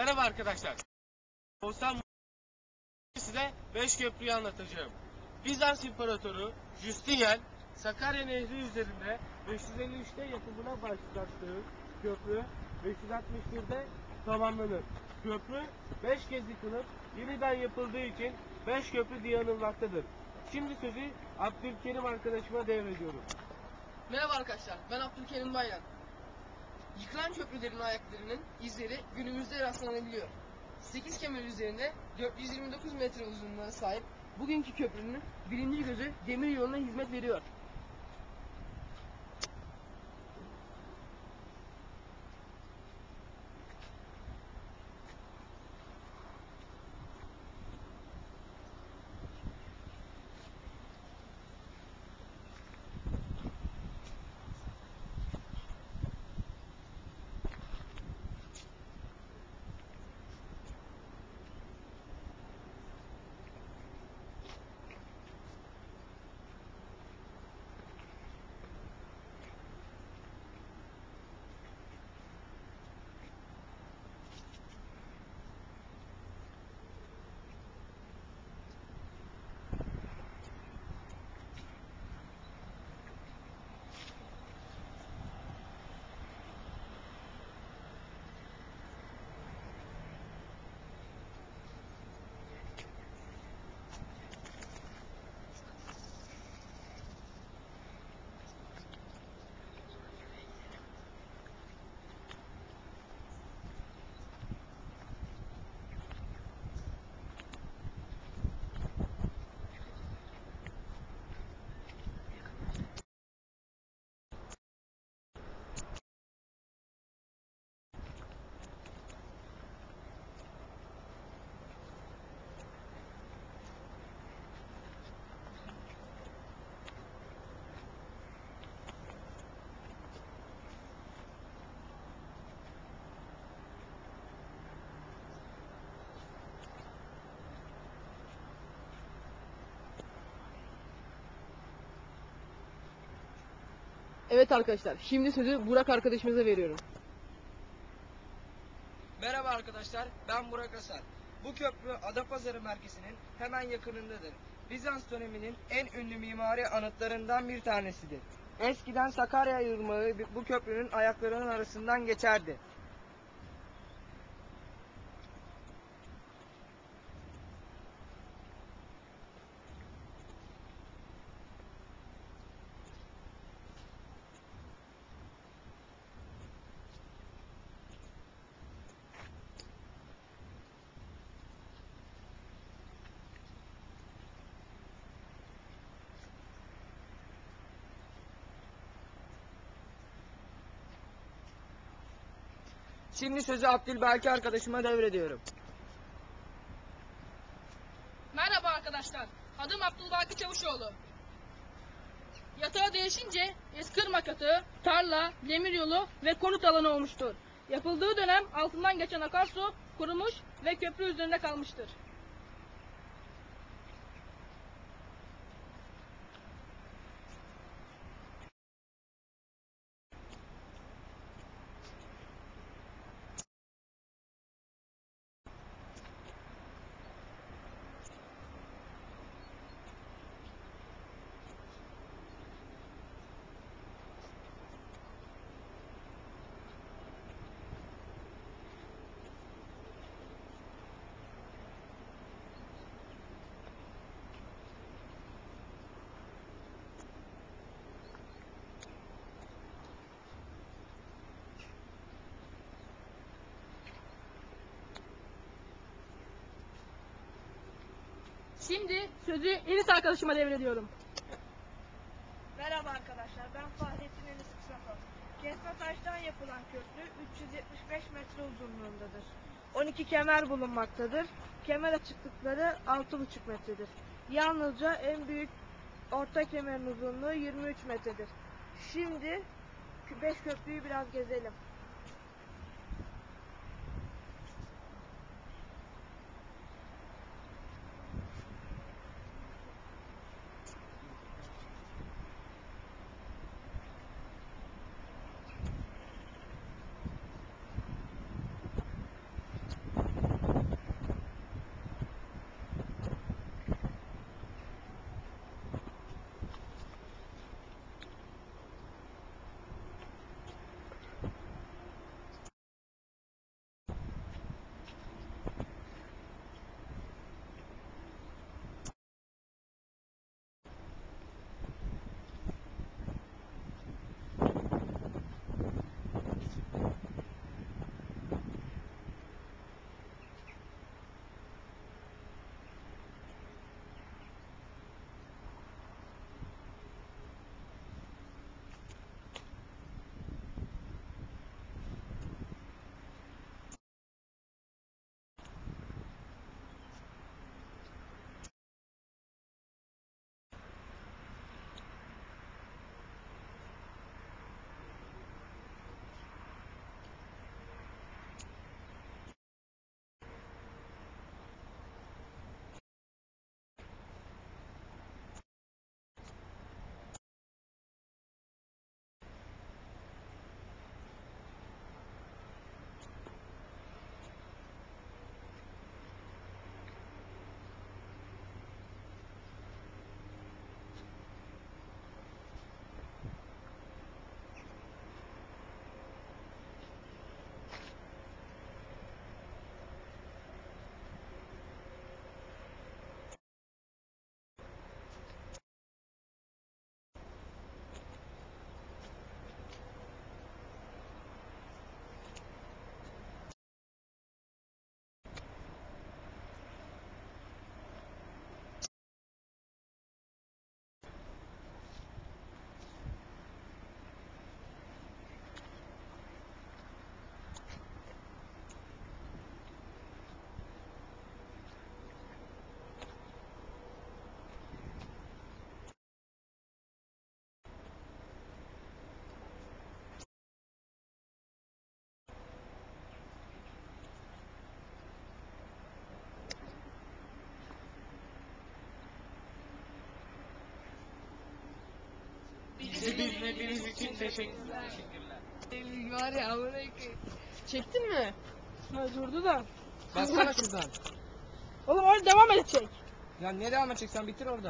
Merhaba arkadaşlar. Oğuzhan size 5 köprüyü anlatacağım. Bizans İmparatoru Justinian Sakarya Nehri üzerinde 553'te yapımına başlattığı köprü 561'de tamamlanır. Köprü 5 kez yıkılıp yeniden yapıldığı için 5 köprü diye anılmaktadır. Şimdi sözü Abdülkerim arkadaşıma devrediyorum. Merhaba arkadaşlar, ben Abdülkerim Bayram. Yıkılan köprülerin ayaklarının izleri günümüzde rastlanabiliyor. 8 kemer üzerinde 429 metre uzunluğuna sahip bugünkü köprünün birinci gözü demir yoluna hizmet veriyor. Evet arkadaşlar, şimdi sözü Burak arkadaşımıza veriyorum. Merhaba arkadaşlar, ben Burak Asar. Bu köprü Adapazarı merkezinin hemen yakınındadır. Bizans döneminin en ünlü mimari anıtlarından bir tanesidir. Eskiden Sakarya Irmağı bu köprünün ayaklarının arasından geçerdi. Şimdi sözü Abdülbaki arkadaşıma devrediyorum. Merhaba arkadaşlar. Adım Abdülbaki Çavuşoğlu. Yatağı değişince eskırma katağı, tarla, demir yolu ve konut alanı olmuştur. Yapıldığı dönem altından geçen akarsu kurumuş ve köprü üzerinde kalmıştır. Şimdi sözü Enis arkadaşıma devrediyorum. Merhaba arkadaşlar, ben Fahrettin Enes Kısafa. Kesme taştan yapılan köprü 375 metre uzunluğundadır. 12 kemer bulunmaktadır. Kemer açıklıkları 6,5 metredir. Yalnızca en büyük orta kemerin uzunluğu 23 metredir. Şimdi 5 köprüyü biraz gezelim. Dinlediğiniz için teşekkürler. Var ya amına. Çektin mi? Ha, durdu da. Bassana şuradan. Oğlum orada devam edecek. Ya ne devam edeceksen bitir orada.